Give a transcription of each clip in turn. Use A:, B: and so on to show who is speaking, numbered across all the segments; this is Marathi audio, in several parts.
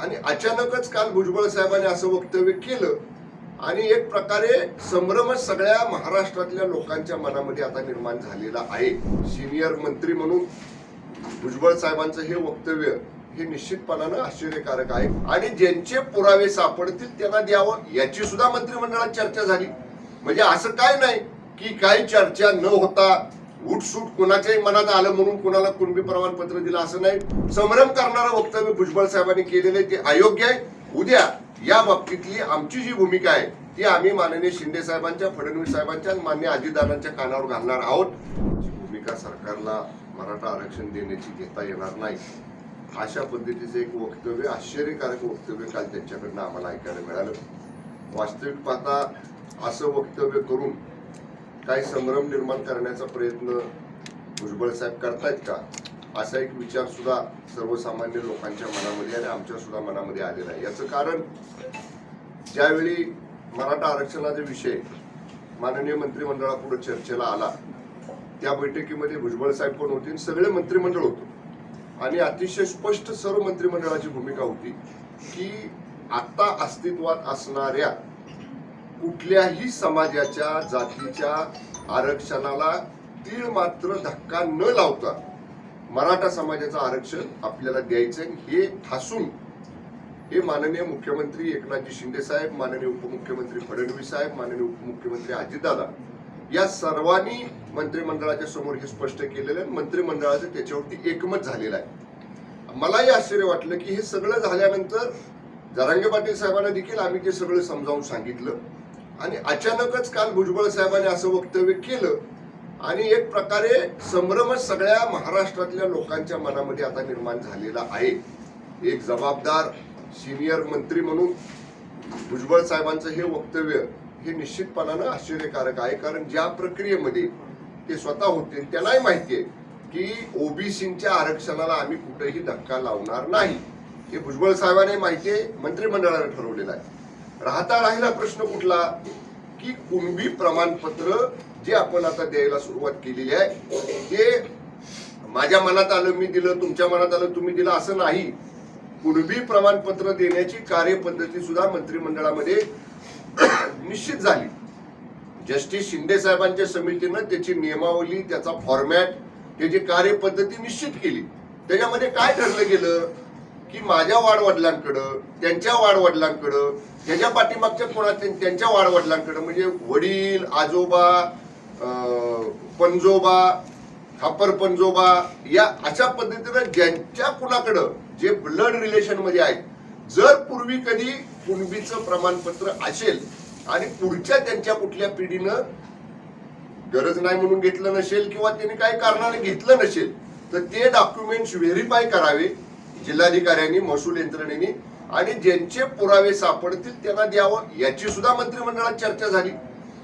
A: आणि अचानकच काल भुजबळ साहेबांनी असं वक्तव्य केलं. आणि एक प्रकारे संभ्रमच सगळ्या महाराष्ट्रातल्या लोकांच्या मनामध्ये आता निर्माण झालेला आहे. सिनियर मंत्री म्हणून भुजबळ साहेबांचं हे वक्तव्य हे निश्चितपणानं आश्चर्यकारक आहे. आणि ज्यांचे पुरावे सापडतील त्यांना द्यावं याची सुद्धा मंत्रिमंडळात चर्चा झाली. म्हणजे असं काय नाही की काही चर्चा न होता उठसूट कुणाच्याही मनात आलं म्हणून कुणाला कुणबी प्रमाणपत्र दिलं असं नाही. संभ्रम करणारं वक्तव्य भुजबळ साहेबांनी केलेलं आहे ते अयोग्य आहे. उद्या या बाबतीतली आमची जी भूमिका आहे ती आम्ही माननीय शिंदे साहेबांच्या फडणवीस साहेबांच्या आणि मान्य अजितदारांच्या कानावर घालणार आहोत. भूमिका सरकारला मराठा आरक्षण देण्याची घेता येणार नाही अशा पद्धतीचं एक वक्तव्य आश्चर्यकारक वक्तव्य काल त्यांच्याकडनं आम्हाला ऐकायला मिळालं. वास्तविक पाहता असं वक्तव्य करून काही संभ्रम निर्माण करण्याचा प्रयत्न भुजबळ साहेब करतायत का? असा एक विचार सुद्धा सर्वसामान्य लोकांच्या मनामध्ये आणि आमच्या सुद्धा मनामध्ये आलेला आहे. याचं कारण ज्यावेळी मराठा आरक्षणाचा विषय माननीय मंत्रिमंडळापुढे चर्चेला आला त्या बैठकीमध्ये भुजबळ साहेब पण होते? आणि सगळे मंत्रिमंडळ होतं. आणि अतिशय स्पष्ट सर्व मंत्रिमंडळाची भूमिका होती की आता अस्तित्वात असणाऱ्या कुठल्याही समाजाच्या जातीच्या आरक्षणाला तीळ मात्र धक्का न लावता मराठा समाजाचं आरक्षण आपल्याला द्यायचं हे ठासून हे माननीय मुख्यमंत्री एकनाथजी शिंदे साहेब माननीय उपमुख्यमंत्री फडणवीस साहेब माननीय उपमुख्यमंत्री अजितदादा या सर्वांनी मंत्रिमंडळाच्या समोर हे स्पष्ट केलेलं आहे. मंत्रिमंडळाचं त्याच्यावरती एकमत झालेलं आहे. मलाही आश्चर्य वाटलं की हे सगळं झाल्यानंतर जरांगे पाटील साहेबांना देखील आम्ही ते सगळं समजावून सांगितलं. आणि अचानकच काल भुजबळ साहेबांनी असं वक्तव्य केलं. आणि एक प्रकारे संभ्रमच सगळ्या महाराष्ट्रातल्या लोकांच्या मनामध्ये आता निर्माण झालेला आहे. एक जबाबदार सिनियर मंत्री म्हणून भुजबळ साहेबांचं हे वक्तव्य हे निश्चितपणानं आश्चर्यकारक आहे. कारण ज्या प्रक्रियेमध्ये ते स्वतः होते त्यांनाही माहिती आहे की ओबीसीच्या आरक्षणाला आम्ही कुठेही धक्का लावणार नाही. हे भुजबळ साहेबांनी माहिती आहे मंत्रिमंडळाने ठरवलेलं आहे. राहता राहिला प्रश्न कुठला? की कुणबी प्रमाणपत्र जे आपण आता द्यायला सुरुवात केलेली आहे ते माझ्या मनात आलं मी दिलं तुमच्या मनात आलं तुम्ही दिलं असं नाही. कुणबी प्रमाणपत्र देण्याची कार्यपद्धती सुद्धा मंत्रिमंडळामध्ये निश्चित झाली. जस्टिस शिंदे साहेबांच्या समितीनं त्याची नियमावली त्याचा फॉर्मॅट त्याची कार्यपद्धती निश्चित केली. त्याच्यामध्ये काय ठरलं गेलं? की माझ्या वाडवडिलांकडं त्यांच्या वाडवडिलांकडं त्याच्या पाठीमागच्या कोणा त्यांच्या वाडवडिलांकडं म्हणजे वडील आजोबा पणजोबा पंजोबा खापर पंजोबा या अशा पद्धतीनं ज्यांच्या कुणाकडं जे ब्लड रिलेशनमध्ये आहेत जर पूर्वी कधी कुणबीचं प्रमाणपत्र असेल आणि पुढच्या त्यांच्या कुठल्या पिढीनं गरज नाही म्हणून घेतलं नसेल किंवा त्यांनी काही कारणाने घेतलं नसेल तर ते डॉक्युमेंट्स व्हेरीफाय करावे. जिल्हाधिकाऱ्यांनी महसूल यंत्रणेने आणि ज्यांचे पुरावे सापडतील त्यांना द्यावं याची सुद्धा मंत्रिमंडळात चर्चा झाली.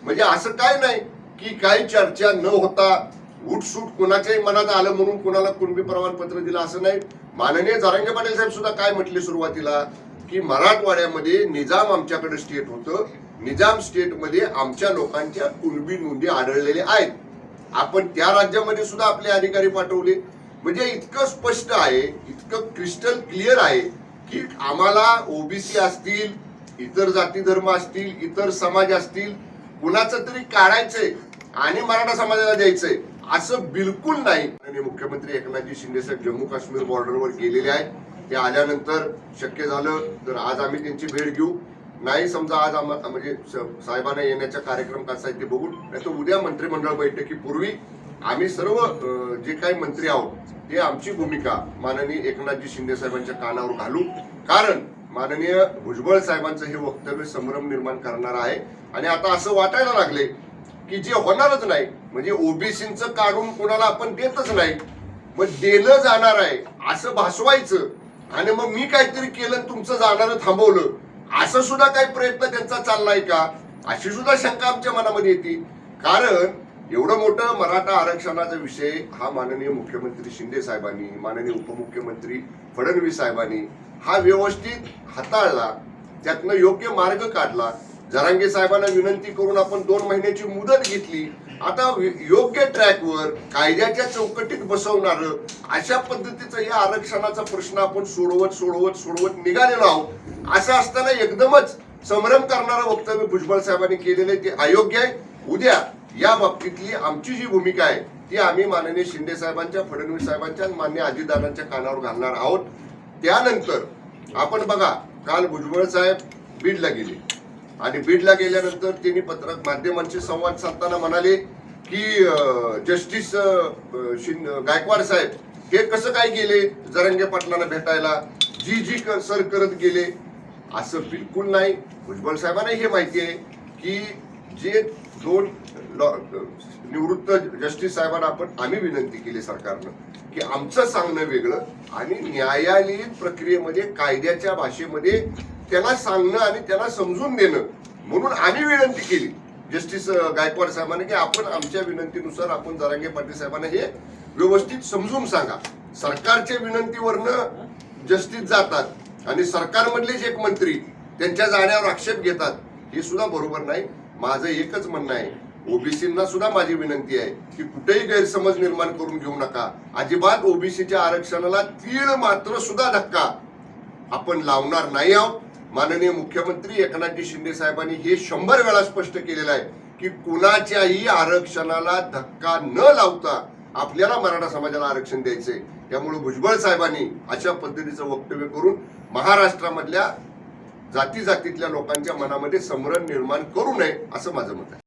A: म्हणजे असं काय नाही की काही चर्चा न होता उठसूट कुणाच्याही मनात आलं म्हणून कुणाला कुणबी प्रमाणपत्र दिलं असं नाही. माननीय जारंगे पाटील साहेब सुद्धा काय म्हटले सुरुवातीला? की मराठवाड्यामध्ये निजाम आमच्याकडे स्टेट होतं. निजाम स्टेटमध्ये आमच्या लोकांच्या कुणबी नोंदी आढळलेल्या आहेत. आपण त्या राज्यामध्ये सुद्धा आपले अधिकारी पाठवले. म्हणजे इतकं स्पष्ट आहे इतकं क्रिस्टल क्लिअर आहे की आम्हाला ओबीसी असतील इतर जाती धर्म असतील इतर समाज असतील कुणाचं तरी काढायचंय आणि मराठा समाजाला द्यायचंय असं बिलकुल नाही. आणि मुख्यमंत्री एकनाथजी शिंदे साहेब जम्मू काश्मीर बॉर्डरवर गेलेले आहेत. ते आल्यानंतर शक्य झालं तर आज आम्ही त्यांची भेट घेऊ. नाही समजा आज आम्हा म्हणजे साहेबांना येण्याचा कार्यक्रम कसा आहे ते बघू. नाही तर उद्या मंत्रिमंडळ बैठकीपूर्वी आम्ही सर्व जे काही मंत्री आहोत हे आमची भूमिका माननीय एकनाथजी शिंदे साहेबांच्या कानावर घालू कारण माननीय भुजबळ साहेबांचं हे वक्तव्य संभ्रम निर्माण करणार आहे. आणि आता असं वाटायला लागले की जे होणारच नाही म्हणजे ओबीसीचं काढून कोणाला आपण देतच नाही मग दिलं जाणार आहे असं भासवायचं. आणि मग मी काहीतरी केलं तुमचं जाणारं थांबवलं. असं सुद्धा काही प्रयत्न त्यांचा चाललाय का? अशी सुद्धा शंका आमच्या मनामध्ये येते. कारण एवढं मोठं मराठा आरक्षणाचा विषय हा माननीय मुख्यमंत्री शिंदे साहेबांनी माननीय उपमुख्यमंत्री फडणवीस साहेबांनी हा व्यवस्थित हाताळला त्यातनं योग्य मार्ग काढला. जरांगे साहेबांना विनंती करून आपण दोन महिन्याची मुदत घेतली. आता योग्य ट्रॅकवर कायद्याच्या चौकटीत बसवणार अशा पद्धतीचं या आरक्षणाचा प्रश्न आपण सोडवत सोडवत सोडवत निघालेलो आहोत. असं असताना एकदमच संभ्रम करणारं वक्तव्य भुजबळ साहेबांनी केलेलं आहे ते अयोग्य आहे. उद्या या बाबतीतली आमची जी भूमिका आहे ती आम्ही माननीय शिंदे साहेबांच्या फडणवीस साहेबांच्या मान्य अजितदादांच्या कानावर घालणार आहोत. त्यानंतर आपण बघा काल भुजबळ साहेब बीडला गेले. आणि बीडला गेल्यानंतर त्यांनी पत्रक माध्यमांशी संवाद साधताना म्हणाले की जस्टिस शिंद गायकवाड साहेब हे कसं काय गेले जरंगे पाटलांना भेटायला? जी जी क- सर करत गेले. असं बिलकुल नाही. भुजबळ साहेबांना हे माहिती आहे की जे दोन निवृत्त जस्टिस साहेबांना आपण आम्ही विनंती केली सरकारनं की आमचं सांगणं वेगळं आणि न्यायालयीन प्रक्रियेमध्ये कायद्याच्या भाषेमध्ये त्याला सांगणं आणि त्याला समजून देणं म्हणून आम्ही विनंती केली. जस्टिस गायकवाड साहेबांनी की आपण आमच्या विनंतीनुसार आपण जरांगे पाटील साहेबांना हे व्यवस्थित समजून सांगा. सरकारच्या विनंतीवरनं जस्टिस जातात आणि सरकारमधलेच एक मंत्री त्यांच्या जाण्यावर आक्षेप घेतात हे सुद्धा बरोबर नाही. माझं एकच म्हणणं आहे ओबीसींना सुद्धा माझी विनंती आहे की कुठेही गैरसमज निर्माण करून घेऊ नका. अजिबात ओबीसीच्या आरक्षणाला तीळ मात्र सुद्धा धक्का. आपण लावणार नाही आहोत. माननीय मुख्यमंत्री एकनाथजी शिंदे साहेबांनी हे शंभर वेळा स्पष्ट केलेलं आहे की कुणाच्याही आरक्षणाला धक्का न लावता आपल्याला मराठा समाजाला आरक्षण द्यायचंय. त्यामुळे भुजबळ साहेबांनी अशा पद्धतीचं वक्तव्य करून महाराष्ट्रामधल्या जाती जातीतल्या लोकांच्या मनामध्ये समरण निर्माण करू नये असं माझं मत आहे.